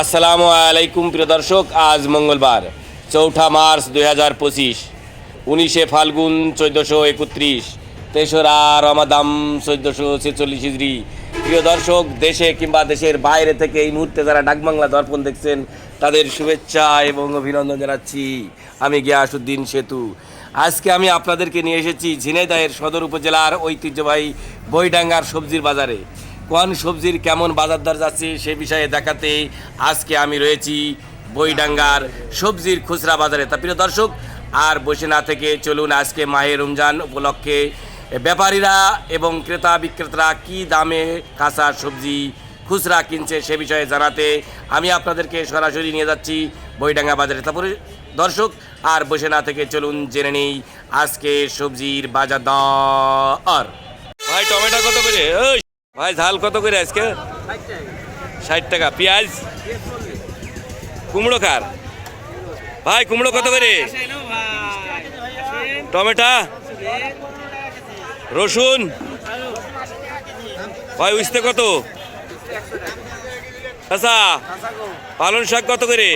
আসসালামু আলাইকুম, প্রিয় দর্শক, আজ মঙ্গলবার, চৌঠা মার্চ দুই হাজার পঁচিশ, উনিশে ফাল্গুন চোদ্দোশো একত্রিশ, তেসরা রমাদাম চোদ্দোশো ছেচল্লিশ ইজরি প্রিয় দর্শক, দেশে কিংবা দেশের বাইরে থেকে এই মুহূর্তে যারা ডাকবাংলা দর্পণ দেখছেন, তাদের শুভেচ্ছা এবং অভিনন্দন জানাচ্ছি। আমি গিয়াসুদ্দিন সেতু। আজকে আমি আপনাদেরকে নিয়ে এসেছি ঝিনাইদহের সদর উপজেলার ঐতিহ্যবাহী বইডাঙ্গার সবজির বাজারে। কোন সবজির কেমন বাজার দর যাচ্ছে সে বিষয়ে দেখাতে আজকে আমি রয়েছি বইডাঙ্গার সবজির খুচরা বাজারে। তা প্রিয় দর্শক, আর বসে না থেকে চলুন আজকে মাহে রমজান উপলক্ষে ব্যাপারীরা এবং ক্রেতা বিক্রেতারা কি দামে কাঁচা সবজি খুচরা কিনছে সে বিষয়ে জানাতে আমি আপনাদেরকে সরাসরি নিয়ে যাচ্ছি বইডাঙ্গা বাজারে। তারপরে দর্শক, আর বসে না থেকে চলুন জেনে নেই আজকে সবজির বাজার দর। ভাই, টমেটো কত করে? ভাই, ঝাল কত করে আজকে? ষাট টাকা। পেঁয়াজ? কুমড়ো কার ভাই, কুমড়ো কত করে? টমেটো? রসুন? ভাই উঠতে কত? আচ্ছা পালন শাক কত করে?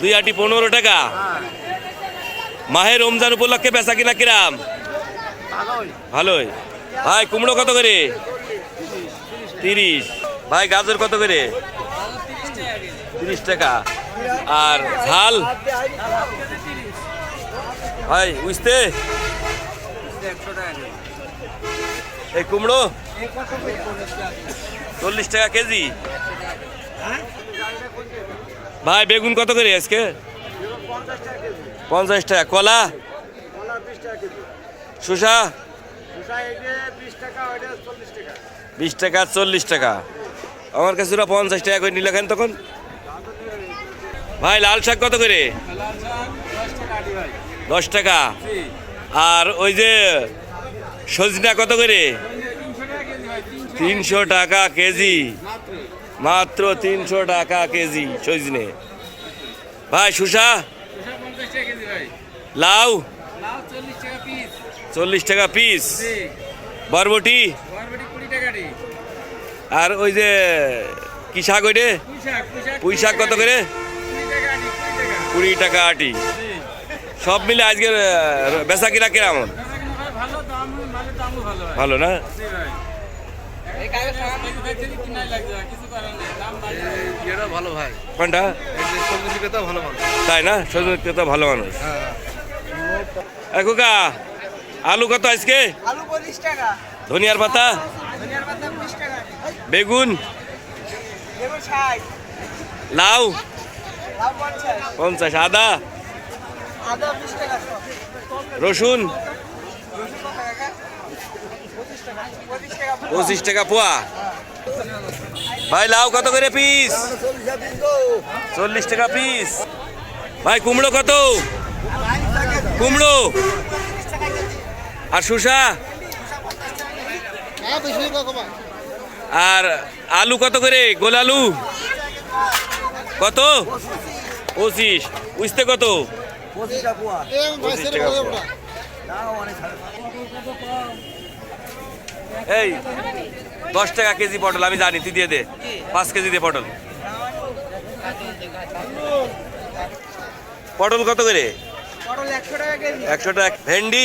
দুই আটি পনেরো টাকা। মাহের রমজান উপলক্ষে বেচা কিনা কিরাম? ভালোই। ভাই, কুমড়ো কত করে? তিরিশ। ভাই, গাজর কত করে? তিরিশ টাকা। আর ঝাল? ভাই বুঝতে এই কুমড়ো? চল্লিশ টাকা কেজি। ভাই, বেগুন কত করে আজকে? পঞ্চাশ টাকা। কলা? শসা? বিশ টাকা চল্লিশ টাকা। আমার কাছে ওরা পঞ্চাশ টাকা করে নিলে খান তখন? ভাই লাল শাক কত করে? দশ টাকা। আর ওই যে সজনা কত করে? তিনশো টাকা কেজি। মাত্র তিনশো টাকা কেজি সজনে। ভাই শুষা লাউ? চল্লিশ টাকা পিস বরবটি। আর ওই যে কি শাক ওইটে? পুঁই শাক কত করে? কুড়ি টাকা আটি। সব মিলে আজকে বেচা কিনা কেমন? ভালো না? ভালো ভাই। কোনটা? সবজি তাই না? সজনে তো ভালো মানুষ। হ্যাঁ। এ কুকা আলু কত আজকে? ধনিয়ার পাতা? বেগুন? লাউ? পঞ্চাশ। আদা? রসুন? পঁচিশ টাকা। পোয়া। ভাই লাউ কত করে পিস? চল্লিশ টাকা পিস। ভাই কুমড়ো কত? কুমড়ো? আর শুষা আর আলু কত করে? গোল আলু? কত? পঁচিশ। উঠতে কত? পঁচিশ টাকা এই দশ টাকা কেজি পটল আমি জানি তুই দিয়ে দে। পাঁচ কেজি দে পটল। পটল কত করে? পটল একশো টাকা কেজি। একশো টাকা। ভেন্ডি?